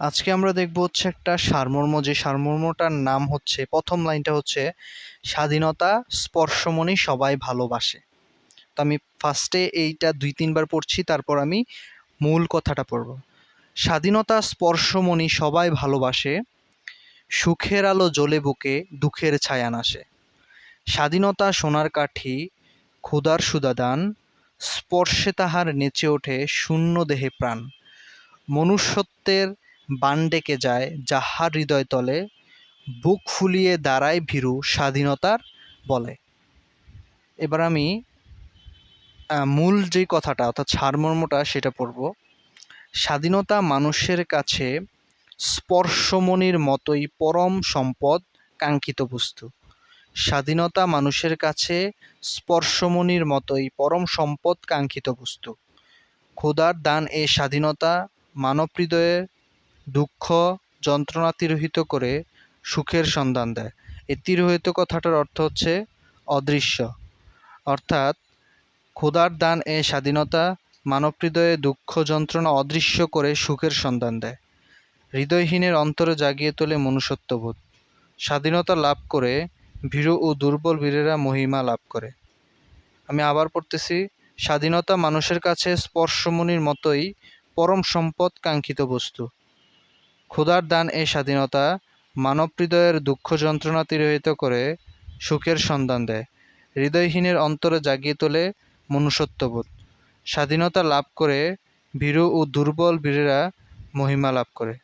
আজকে আমরা দেখব হচ্ছে একটা সারমর্ম, যে সারমর্মটার নাম হচ্ছে, প্রথম লাইনটা হচ্ছে, স্বাধীনতা স্পর্শমণি সবাই ভালোবাসে। তো আমি ফার্স্টে এইটা দুই, তিনবার পড়ছি, তারপর আমি মূল কথাটা পড়ব। স্বাধীনতা স্পর্শমণি সবাই ভালোবাসে, সুখের আলো জ্বলে বুকে, দুঃখের ছায়া নাসে স্বাধীনতা সোনার কাঠি ক্ষুদার সুদাদান, স্পর্শে তাহার নেচে ওঠে শূন্য দেহে প্রাণ। মনুষ্যত্বের বান ডেকে যায় যাহার হৃদয় তলে, বুক ফুলিয়ে দাঁড়ায় ভীরু স্বাধীনতার বলে। এবার আমি মূল যে কথাটা, অর্থাৎ সারমর্মটা সেটা পড়ব। স্বাধীনতা মানুষের কাছে স্পর্শমণির মতোই পরম সম্পদ কাঙ্ক্ষিত বস্তু। স্বাধীনতা মানুষের কাছে স্পর্শমণির মতোই পরম সম্পদ কাঙ্ক্ষিত বস্তু। খোদার দান এ স্বাধীনতা মানব হৃদয়ে দুঃখ যন্ত্রণা তিরোহিত করে সুখের সন্ধান দেয়। এই তিরোহিত কথাটার অর্থ হচ্ছে অদৃশ্য। অর্থাৎ খোদার দান এ স্বাধীনতা মানব হৃদয়ে দুঃখ যন্ত্রণা অদৃশ্য করে সুখের সন্ধান দেয়। হৃদয়হীনের অন্তরে জাগিয়ে তোলে মনুষ্যত্ববোধ। স্বাধীনতা লাভ করে ভীরু ও দুর্বল বীরেরা মহিমা লাভ করে। আমি আবার পড়তেছি, স্বাধীনতা মানুষের কাছে স্পর্শমণির মতোই পরম সম্পদ কাঙ্ক্ষিত বস্তু। ক্ষুধার দান এই স্বাধীনতা মানব হৃদয়ের দুঃখ যন্ত্রণা তিরোহিত করে সুখের সন্ধান দেয়। হৃদয়হীনের অন্তরে জাগিয়ে তোলে মনুষ্যত্ববোধ। স্বাধীনতা লাভ করে ভীরু ও দুর্বল বীরেরা মহিমা লাভ করে।